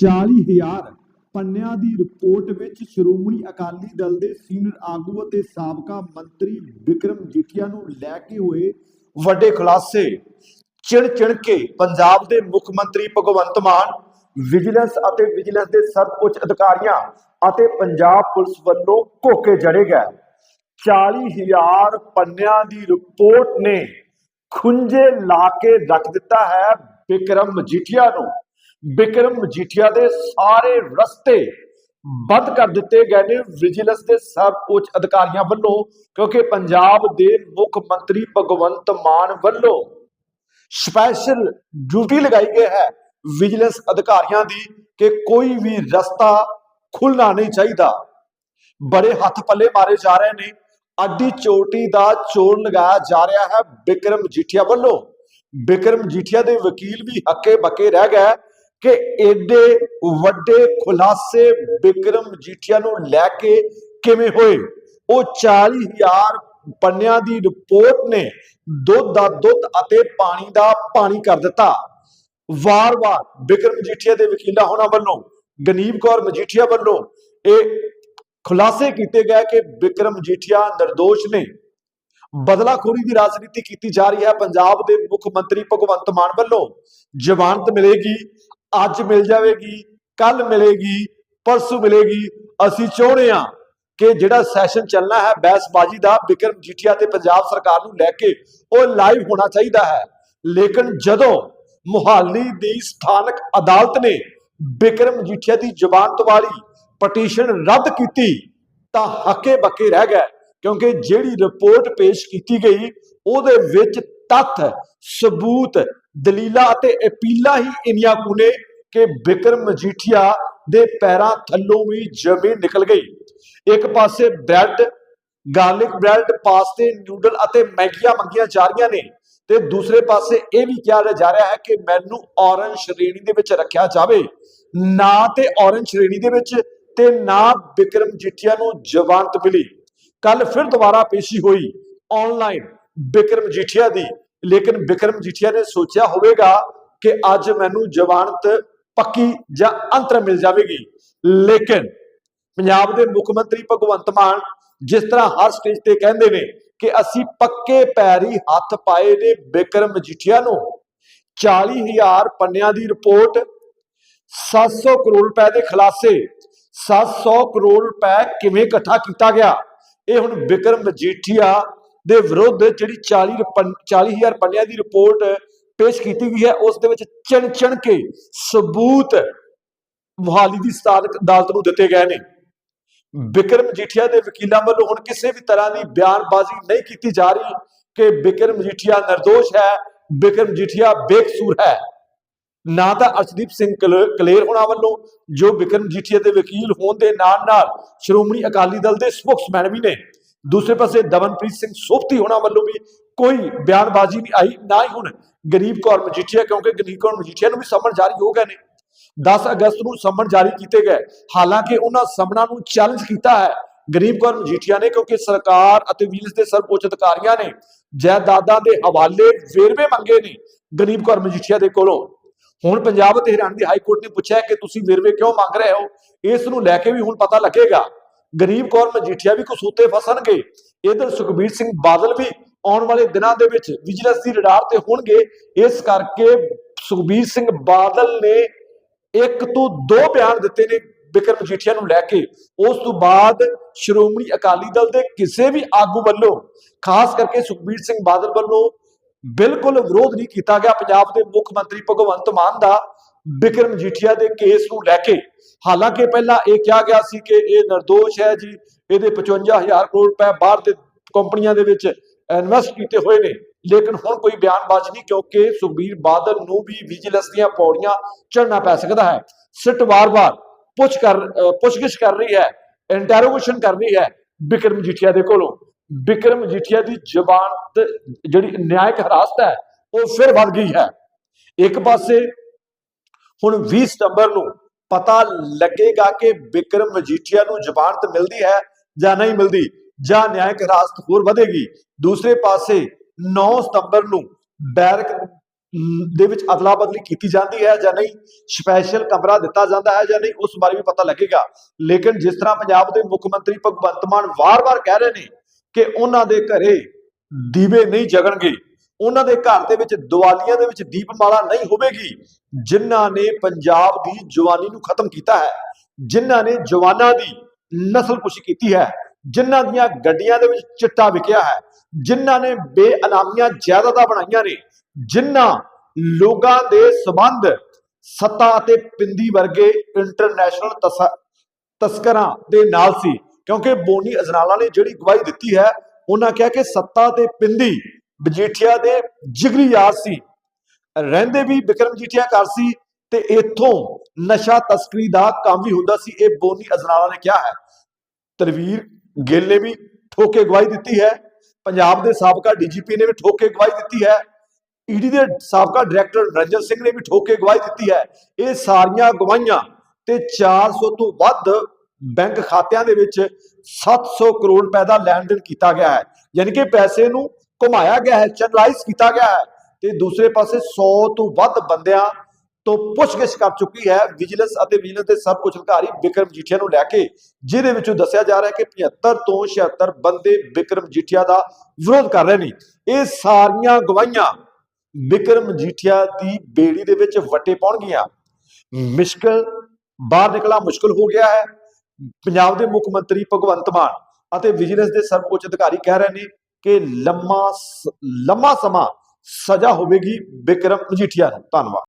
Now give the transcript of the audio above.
40000 ਪੰਨਿਆਂ ਦੀ ਰਿਪੋਰਟ ਵਿੱਚ ਸ਼੍ਰੋਮਣੀ ਅਕਾਲੀ ਦਲ ਦੇ ਸੀਨੀਅਰ ਆਗੂ ਅਤੇ ਸਾਬਕਾ ਮੰਤਰੀ ਵਿਕਰਮ ਜੀਠੀਆ ਨੂੰ ਲੈ ਕੇ ਹੋਏ ਵੱਡੇ ਖੁਲਾਸੇ। ਚਿੜ ਚਿੜ ਕੇ ਪੰਜਾਬ ਦੇ ਮੁੱਖ ਮੰਤਰੀ ਭਗਵੰਤ ਮਾਨ, ਵਿਜੀਲੈਂਸ ਅਤੇ ਵਿਜੀਲੈਂਸ ਦੇ ਸਰਵਉੱਚ ਅਧਿਕਾਰੀਆਂ ਅਤੇ ਪੰਜਾਬ ਪੁਲਿਸ ਵੱਲੋਂ ਕੋਕੇ ਜੜੇ ਗਏ। 40000 ਪੰਨਿਆਂ ਦੀ ਰਿਪੋਰਟ ਨੇ ਖੁੰਝੇ ਲਾ ਕੇ ਰੱਖ ਦਿੱਤਾ ਹੈ ਵਿਕਰਮ ਮਜੀਠੀਆ ਨੂੰ। ਬਿਕਰਮ ਮਜੀਠੀਆ ਦੇ ਸਾਰੇ ਰਸਤੇ ਬੰਦ ਕਰ ਦਿੱਤੇ ਗਏ ਨੇ। ਵਿਜੀਲੈਂਸ ਦੇ ਸਭ ਉੱਚ ਅਧਿਕਾਰੀਆਂ ਵੱਲੋਂ, ਕਿਉਂਕਿ ਪੰਜਾਬ ਦੇ ਮੁੱਖ ਮੰਤਰੀ ਭਗਵੰਤ ਮਾਨ ਵੱਲੋਂ ਸਪੈਸ਼ਲ ਡਿਊਟੀ ਲਗਾਈ ਗਈ ਹੈ ਵਿਜੀਲੈਂਸ ਅਧਿਕਾਰੀਆਂ ਦੀ ਕਿ ਕੋਈ ਵੀ ਰਸਤਾ ਖੁੱਲਣਾ ਨਹੀਂ ਚਾਹੀਦਾ। ਬੜੇ ਹੱਥ ਪੱਲੇ ਮਾਰੇ ਜਾ ਰਹੇ ਨੇ। ਅੱਡੀ ਚੋਟੀ ਦਾ ਚੋਰ ਲਗਾਇਆ ਜਾ ਰਿਹਾ ਹੈ ਬਿਕਰਮ ਜੀਠੀਆ ਵੱਲੋਂ। ਬਿਕਰਮ ਜੀਠੀਆ ਦੇ ਵਕੀਲ ਵੀ ਹੱਕੇ ਬੱਕੇ ਰਹਿ ਗਏ। ਕਿ ਏਡੇ ਵੱਡੇ ਖੁਲਾਸੇ ਬਿਕਰਮ ਜੀਠੀਆ ਨੂੰ ਲੈ ਕੇ ਕਿਵੇਂ ਹੋਏ? ਉਹ 40000 ਪੰਨਿਆਂ ਦੀ ਰਿਪੋਰਟ ਨੇ ਦੁੱਧ ਦਾ ਦੁੱਧ ਅਤੇ ਪਾਣੀ ਦਾ ਪਾਣੀ ਕਰ ਦਿੱਤਾ। ਵਾਰ-ਵਾਰ ਵਿਕਰਮ ਮਜੀਠੀਆ ਦੇ ਵਕੀਲਾਂ ਹੋਣਾ ਵੱਲੋਂ ਗਨੀਬ ਕੌਰ ਮਜੀਠੀਆ ਵੱਲੋਂ ਇਹ ਖੁਲਾਸੇ ਕੀਤੇ ਗਏ ਕਿ ਬਿਕਰਮ ਮਜੀਠੀਆ ਨਿਰਦੋਸ਼ ਨੇ। ਬਦਲਾਖੋਰੀ ਦੀ ਰਾਜਨੀਤੀ ਕੀਤੀ ਜਾ ਰਹੀ ਹੈ। ਪੰਜਾਬ ਦੇ ਮੁੱਖ ਮੰਤਰੀ ਭਗਵੰਤ ਮਾਨ ਵੱਲੋਂ ਜ਼ਮਾਨਤ ਮਿਲੇਗੀ। ਅੱਜ ਮਿਲ ਜਾਵੇਗੀ, ਕੱਲ ਮਿਲੇਗੀ, ਪਰਸੋਂ ਮਿਲੇਗੀ। ਅਸੀਂ ਚਾਹੁੰਦੇ ਹਾਂ ਕਿ ਜਿਹੜਾ ਸੈਸ਼ਨ ਚੱਲਣਾ ਹੈ, ਬਹਿਸਬਾਜ਼ੀ ਦਾ ਬਿਕਰਮ ਜੀਠੀਆ ਤੇ ਪੰਜਾਬ ਸਰਕਾਰ ਨੂੰ ਲੈ ਕੇ ਉਹ ਲਾਈਵ ਹੋਣਾ ਚਾਹੀਦਾ ਹੈ। ਲੇਕਿਨ ਜਦੋਂ ਮੁਹਾਲੀ ਦੀ ਸਥਾਨਕ ਅਦਾਲਤ ਨੇ ਬਿਕਰਮ ਜੀਠੀਆ ਦੀ ਜ਼ਮਾਨਤ ਵਾਲੀ ਪਟੀਸ਼ਨ ਰੱਦ ਕੀਤੀ, ਤਾਂ ਹੱਕੇ ਬੱਕੇ ਰਹਿ ਗਏ। ਕਿਉਂਕਿ ਜਿਹੜੀ ਰਿਪੋਰਟ ਪੇਸ਼ ਕੀਤੀ ਗਈ, ਉਹਦੇ ਵਿੱਚ ਤੱਥ, ਸਬੂਤ, ਦਲੀਲਾਂ ਅਤੇ ਅਪੀਲਾਂ ਹੀ ਇੰਨੀਆਂ ਕੁ ਨੇ ਕਿ ਬਿਕਰਮ ਮਜੀਠੀਆ ਦੇ ਪੈਰਾਂ ਥੱਲੋਂ ਵੀ ਜ਼ਮੀਨ ਨਿਕਲ ਗਈ। ਇੱਕ ਪਾਸੇ ਬ੍ਰੈਡ, ਗਾਰਲਿਕ ਬ੍ਰੈਡ, ਪਾਸਤੇ, ਨੂਡਲ ਅਤੇ ਮੈਗੀਆਂ ਮੰਗੀਆਂ ਜਾ ਰਹੀਆਂ ਨੇ ਤੇ ਦੂਸਰੇ ਪਾਸੇ ਇਹ ਵੀ ਕਿਹਾ ਜਾ ਰਿਹਾ ਹੈ ਕਿ ਮੈਨੂੰ ਔਰੰਜ ਸ਼੍ਰੇਣੀ ਦੇ ਵਿੱਚ ਰੱਖਿਆ ਜਾਵੇ। ਨਾ ਤੇ ਔਰੰਜ ਸ਼੍ਰੇਣੀ ਦੇ ਵਿੱਚ ਤੇ ਨਾ ਬਿਕਰਮ ਜੀਠੀਆ ਨੂੰ ਜ਼ਮਾਨਤ ਮਿਲੀ। ਕੱਲ ਫਿਰ ਦੁਬਾਰਾ ਪੇਸ਼ੀ ਹੋਈ ਆਨਲਾਈਨ ਬਿਕਰਮ ਜੀਠੀਆ ਦੀ। ਲੇਕਿਨ ਬਿਕਰਮ ਜੀਠੀਆ ਨੇ ਸੋਚਿਆ ਹੋਵੇਗਾ ਕਿ ਅੱਜ ਮੈਨੂੰ ਜਵਾਨਤ ਪੱਕੀ ਜਾਂ ਅੰਤਰ ਮਿਲ ਜਾਵੇਗੀ। ਲੇਕਿਨ ਪੰਜਾਬ ਦੇ ਮੁੱਖ ਮੰਤਰੀ ਭਗਵੰਤ ਮਾਨ ਜਿਸ ਤਰ੍ਹਾਂ ਹਰ ਸਟੇਜ ਤੇ ਕਹਿੰਦੇ ਨੇ ਕਿ ਅਸੀਂ ਪੱਕੇ ਪੈਰੀ ਹੱਥ ਪਾਏ ਨੇ ਬਿਕਰਮ ਮਜੀਠੀਆ ਨੂੰ। 40000 ਪੰਨਿਆਂ ਦੀ ਰਿਪੋਰਟ 700 ਕਰੋੜ ਰੁਪਏ ਦੇ ਖੁਲਾਸੇ 700 ਕਰੋੜ ਰੁਪਏ ਕਿਵੇਂ ਇਕੱਠਾ ਕੀਤਾ ਗਿਆ? ਇਹ ਹੁਣ ਵਿਕਰਮ ਮਜੀਠੀਆ ਦੇ ਵਿਰੁੱਧ ਜਿਹੜੀ 40 ਰੁਪਨ- 40000 ਪੰਨਿਆਂ ਦੀ ਰਿਪੋਰਟ ਪੇਸ਼ ਕੀਤੀ ਗਈ ਹੈ, ਉਸ ਦੇ ਵਿੱਚ ਚਿਣ ਚਿਣ ਕੇ ਸਬੂਤ ਮੁਹਾਲੀ ਦੀ ਸਥਾਨਕ ਅਦਾਲਤ ਨੂੰ ਦਿੱਤੇ ਗਏ ਨੇ। ਵਿਕਰਮ ਜੀਠੀਆ ਦੇ ਵਕੀਲਾਂ ਵੱਲੋਂ ਹੁਣ ਕਿਸੇ ਵੀ ਤਰ੍ਹਾਂ ਦੀ ਬਿਆਨਬਾਜ਼ੀ ਨਹੀਂ ਕੀਤੀ ਜਾ ਰਹੀ ਕਿ ਵਿਕਰਮ ਜੀਠੀਆ ਨਿਰਦੋਸ਼ ਹੈ, ਵਿਕਰਮ ਜੀਠੀਆ ਬੇਕਸੂਰ ਹੈ। ਨਾ ਤਾਂ ਅਰਸ਼ਦੀਪ ਸਿੰਘ ਕਲ- ਕਲੇਰ ਹੋਣਾ ਵੱਲੋਂ, ਜੋ ਵਿਕਰਮ ਜੀਠੀਆ ਦੇ ਵਕੀਲ ਹੋਣ ਦੇ ਨਾਲ ਨਾਲ ਸ਼੍ਰੋਮਣੀ ਅਕਾਲੀ ਦਲ ਦੇ ਸਪੋਕਸਮੈਨ ਵੀ ਨੇ। ਦੂਸਰੇ ਪਾਸੇ ਦਮਨਪ੍ਰੀਤ ਸਿੰਘ ਸੋਫਤੀ ਹੋਣਾ ਵੱਲੋਂ ਵੀ ਕੋਈ ਬਿਆਨਬਾਜ਼ੀ ਨਹੀਂ ਆਈ, ਨਾ ਹੀ ਹੁਣ ਗਰੀਬ ਕੌਰ ਮਜੀਠੀਆ, ਕਿਉਂਕਿ ਗਰੀਬ ਕੌਰ ਮਜੀਠੀਆ ਨੂੰ ਵੀ ਸਮਨ ਜਾਰੀ ਹੋ ਗਏ ਨੇ 10 ਅਗਸਤ ਨੂੰ ਸੰਮਨ ਜਾਰੀ ਕੀਤੇ ਗਏ। ਹਾਲਾਂਕਿ ਉਹਨਾਂ ਸਮਨਾਂ ਨੂੰ ਚੈਲੰਜ ਕੀਤਾ ਹੈ। ਗਰੀਬ ਕੌਰ ਮਜੀਠੀਆ ਨੇ, ਕਿਉਂਕਿ ਸਰਕਾਰ ਅਤੇ ਵਿਜੀਲੈਂਸ ਦੇ ਸਰਵਉੱਚ ਅਧਿਕਾਰੀਆਂ ਨੇ ਜਾਇਦਾਦਾਂ ਦੇ ਹਵਾਲੇ ਵੇਰਵੇ ਮੰਗੇ ਨੇ ਗਰੀਬ ਕੌਰ ਮਜੀਠੀਆ ਦੇ ਕੋਲੋਂ। ਹੁਣ ਪੰਜਾਬ ਅਤੇ ਹਰਿਆਣਾ ਦੀ ਹਾਈ ਕੋਰਟ ਨੇ ਪੁੱਛਿਆ ਕਿ ਤੁਸੀਂ ਵੇਰਵੇ ਕਿਉਂ ਮੰਗ ਰਹੇ ਹੋ? ਇਸ ਨੂੰ ਲੈ ਕੇ ਵੀ ਹੁਣ ਪਤਾ ਲੱਗੇਗਾ। ਗਰੀਬ ਕੌਰ ਮਜੀਠੀਆ ਵੀ ਕਸੂਤੇ ਫਸਣਗੇ। ਇਧਰ ਸੁਖਬੀਰ ਸਿੰਘ ਬਾਦਲ ਵੀ ਆਉਣ ਵਾਲੇ ਦਿਨਾਂ ਦੇ ਵਿੱਚ ਵਿਜੀਲੈਂਸ ਦੀ ਰਡਾਰ ਤੇ ਹੋਣਗੇ। ਇਸ ਕਰਕੇ ਸੁਖਬੀਰ ਸਿੰਘ ਬਾਦਲ ਨੇ ਇੱਕ ਤੋਂ ਦੋ ਬਿਆਨ ਦਿੱਤੇ ਨੇ ਬਿਕਰਮ ਮਜੀਠੀਆ ਨੂੰ ਲੈ ਕੇ। ਉਸ ਤੋਂ ਬਾਅਦ ਸ਼੍ਰੋਮਣੀ ਅਕਾਲੀ ਦਲ ਦੇ ਕਿਸੇ ਵੀ ਆਗੂ ਵੱਲੋਂ, ਖਾਸ ਕਰਕੇ ਸੁਖਬੀਰ ਸਿੰਘ ਬਾਦਲ ਵੱਲੋਂ ਬਿਲਕੁਲ ਵਿਰੋਧ ਨਹੀਂ ਕੀਤਾ ਗਿਆ। ਪੰਜਾਬ ਦੇ ਮੁੱਖ ਮੰਤਰੀ ਭਗਵੰਤ ਮਾਨ ਦਾ ਬਿਕਰਮ ਜੀਠੀਆ ਦੇ ਕੇਸ ਨੂੰ ਲੈ ਕੇ। ਹਾਲਾਂਕਿ ਪਹਿਲਾਂ ਇਹ ਕਿਹਾ ਗਿਆ ਸੀ ਕਿ ਇਹ ਨਿਰਦੋਸ਼ ਹੈ ਜੀ। ਇਹਦੇ 55000 ਕਰੋੜ ਰੁਪਏ ਬਾਹਰ ਦੇ ਕੰਪਨੀਆਂ ਦੇ ਵਿੱਚ ਇਨਵੈਸਟ ਕੀਤੇ ਹੋਏ ਨੇ। ਲੇਕਿਨ ਹੁਣ ਕੋਈ ਬਿਆਨਬਾਜ਼ੀ ਨਹੀਂ, ਕਿਉਂਕਿ ਸੁਖਬੀਰ ਬਾਦਲ ਨੂੰ ਵੀ ਵਿਜੀਲੈਂਸ ਦੀਆਂ ਪੌੜੀਆਂ ਚੜ੍ਹਨਾ ਪੈ ਸਕਦਾ ਹੈ। ਸਿੱਟ ਵਾਰ-ਵਾਰ ਪੁੱਛ ਕਰ, ਅਹ ਪੁੱਛਗਿੱਛ ਕਰ ਰਹੀ ਹੈ ਇੰਟਰੋਗੇਸ਼ਨ ਕਰ ਰਹੀ ਹੈ ਬਿਕਰਮ ਜੀਠੀਆ ਦੇ ਕੋਲੋਂ। ਬਿਕਰਮ ਜੀਠੀਆ ਦੀ ਜ਼ਬਾਨਤ ਜਿਹੜੀ ਨਿਆਇਕ ਹਿਰਾਸਤ ਹੈ, ਉਹ ਫਿਰ ਵੱਧ ਗਈ ਹੈ। ਇੱਕ ਪਾਸੇ ਹੁਣ 20 ਸਤੰਬਰ ਨੂੰ ਪਤਾ ਲੱਗੇਗਾ ਕਿ ਬਿਕਰਮ ਮਜੀਠੀਆ ਨੂੰ ਜ਼ਮਾਨਤ ਮਿਲਦੀ ਹੈ ਜਾਂ ਨਹੀਂ ਮਿਲਦੀ, ਜਾਂ ਨਿਆਇਕ ਹਿਰਾਸਤ ਹੋਰ ਵਧੇਗੀ। ਦੂਸਰੇ ਪਾਸੇ 9 ਸਤੰਬਰ ਨੂੰ ਬੈਰਕ ਦੇ ਵਿੱਚ ਅਦਲਾ ਬਦਲੀ ਕੀਤੀ ਜਾਂਦੀ ਹੈ ਜਾਂ ਨਹੀਂ, ਸਪੈਸ਼ਲ ਕਮਰਾ ਦਿੱਤਾ ਜਾਂਦਾ ਹੈ ਜਾਂ ਨਹੀਂ, ਉਸ ਬਾਰੇ ਵੀ ਪਤਾ ਲੱਗੇਗਾ। ਲੇਕਿਨ ਜਿਸ ਤਰ੍ਹਾਂ ਪੰਜਾਬ ਦੇ ਮੁੱਖ ਮੰਤਰੀ ਭਗਵੰਤ ਮਾਨ ਵਾਰ-ਵਾਰ ਕਹਿ ਰਹੇ ਨੇ ਕਿ ਉਹਨਾਂ ਦੇ ਘਰੇ ਦੀਵੇ ਨਹੀਂ ਜਗਣਗੇ। ਉਹਨਾਂ ਦੇ ਘਰ ਦੇ ਵਿੱਚ ਦੀਵਾਲੀਆਂ ਦੇ ਵਿੱਚ ਦੀਪਮਾਲਾ ਨਹੀਂ ਹੋਵੇਗੀ। ਜਿਨ੍ਹਾਂ ਨੇ ਪੰਜਾਬ ਦੀ ਜਵਾਨੀ ਨੂੰ ਖਤਮ ਕੀਤਾ ਹੈ, ਜਿਨ੍ਹਾਂ ਨੇ ਜਵਾਨਾਂ ਦੀ ਨਸਲਕੁਸ਼ੀ ਕੀਤੀ ਹੈ, ਜਿਨ੍ਹਾਂ ਦੀਆਂ ਗੱਡੀਆਂ ਦੇ ਵਿੱਚ ਚਿੱਟਾ ਵਿਕਿਆ ਹੈ, ਜਿਨ੍ਹਾਂ ਨੇ ਬੇਅਨਾਮੀਆਂ ਜਾਇਦਾਦਾਂ ਬਣਾਈਆਂ ਨੇ, ਜਿਨ੍ਹਾਂ ਲੋਕਾਂ ਦੇ ਸਬੰਧ ਸੱਤਾ ਅਤੇ ਪਿੰਦੀ ਵਰਗੇ ਇੰਟਰਨੈਸ਼ਨਲ ਤਸ- ਤਸਕਰਾਂ ਦੇ ਨਾਲ ਸੀ। ਕਿਉਂਕਿ ਬੋਨੀ ਅਜਨਾਲਾ ਨੇ ਜਿਹੜੀ ਗਵਾਹੀ ਦਿੱਤੀ ਹੈ, ਉਹਨਾਂ ਕਿਹਾ ਕਿ ਸੱਤਾ ਤੇ ਪਿੰਦੀ ਮਜੀਠੀਆ ਦੇ ਜਿਗਰੀ ਯਾਰ ਸੀ। ਰਹਿੰਦੇ ਵੀ ਵਿਕਰਮ ਜੀਠੀਆ ਘਰ ਸੀ ਤੇ ਇੱਥੋਂ ਨਸ਼ਾ ਤਸਕਰੀ ਦਾ ਕੰਮ ਵੀ ਹੁੰਦਾ ਸੀ, ਇਹ ਬੋਨੀ ਅਜਨਾਲਾ ਨੇ ਕਿਹਾ ਹੈ। ਤਰਵੀਰ ਗਿੱਲ ਨੇ ਵੀ ਠੋਕੇ ਕੇ ਗਵਾਹੀ ਦਿੱਤੀ ਹੈ, ਪੰਜਾਬ ਦੇ ਸਾਬਕਾ ਡੀਜੀਪੀ ਨੇ ਵੀ ਠੋਕੇ ਕੇ ਗਵਾਹੀ ਦਿੱਤੀ ਹੈ, ਈਡੀ ਦੇ ਸਾਬਕਾ ਡਾਇਰੈਕਟਰ ਰੰਜਨ ਸਿੰਘ ਨੇ ਵੀ ਠੋਕੇ ਕੇ ਗਵਾਹੀ ਦਿੱਤੀ ਹੈ। ਇਹ ਸਾਰੀਆਂ ਗਵਾਹੀਆਂ ਤੇ 400 ਤੋਂ ਵੱਧ ਬੈਂਕ ਖਾਤਿਆਂ ਦੇ ਵਿੱਚ 700 ਕਰੋੜ ਰੁਪਏ ਦਾ ਲੈਣ ਦੇਣ ਕੀਤਾ ਗਿਆ ਹੈ। ਯਾਨੀ ਕਿ ਪੈਸੇ ਨੂੰ ਘੁਮਾਇਆ ਗਿਆ ਹੈ, ਚੈਨਲਾਈਜ਼ ਕੀਤਾ ਗਿਆ ਹੈ ਤੇ ਦੂਸਰੇ ਪਾਸੇ 100 ਤੋਂ ਵੱਧ ਬੰਦਿਆਂ ਤੋਂ ਪੁੱਛਗਿੱਛ ਕਰ ਚੁੱਕੀ ਹੈ। ਵਿਜੀਲੈਂਸ ਅਤੇ ਵਿਜੀਲੈਂਸ ਦੇ ਸਭ ਕੁਝ ਅਧਿਕਾਰੀ ਵਿਕਰਮ ਜੀਠੀਆ ਨੂੰ ਲੈ ਕੇ, ਜਿਹਦੇ ਵਿੱਚੋਂ ਦੱਸਿਆ ਜਾ ਰਿਹਾ ਹੈ ਕਿ 75 ਤੋਂ 76 ਬੰਦੇ ਵਿਕਰਮ ਜੀਠੀਆ ਦਾ ਵਿਰੋਧ ਕਰ ਰਹੇ ਨੇ। ਇਹ ਸਾਰੀਆਂ ਗਵਾਹੀਆਂ ਵਿਕਰਮ ਜੀਠੀਆ ਦੀ ਬੇੜੀ ਦੇ ਵਿੱਚ ਵਟੇ ਪਾਉਣਗੀਆਂ। ਮੁਸ਼ਕਲ, ਬਾਹਰ ਨਿਕਲਣਾ ਮੁਸ਼ਕਲ ਹੋ ਗਿਆ ਹੈ। ਪੰਜਾਬ ਦੇ ਮੁੱਖ ਮੰਤਰੀ ਭਗਵੰਤ ਮਾਨ ਅਤੇ ਵਿਜੀਲੈਂਸ ਦੇ ਸਰਵਉੱਚ ਅਧਿਕਾਰੀ ਕਹਿ ਰਹੇ ਨੇ ਕਿ ਲੰਮਾ ਲੰਮਾ ਸਮਾਂ ਸਜ਼ਾ ਹੋਵੇਗੀ ਬਿਕਰਮ ਮਜੀਠੀਆ ਨੂੰ। ਧੰਨਵਾਦ।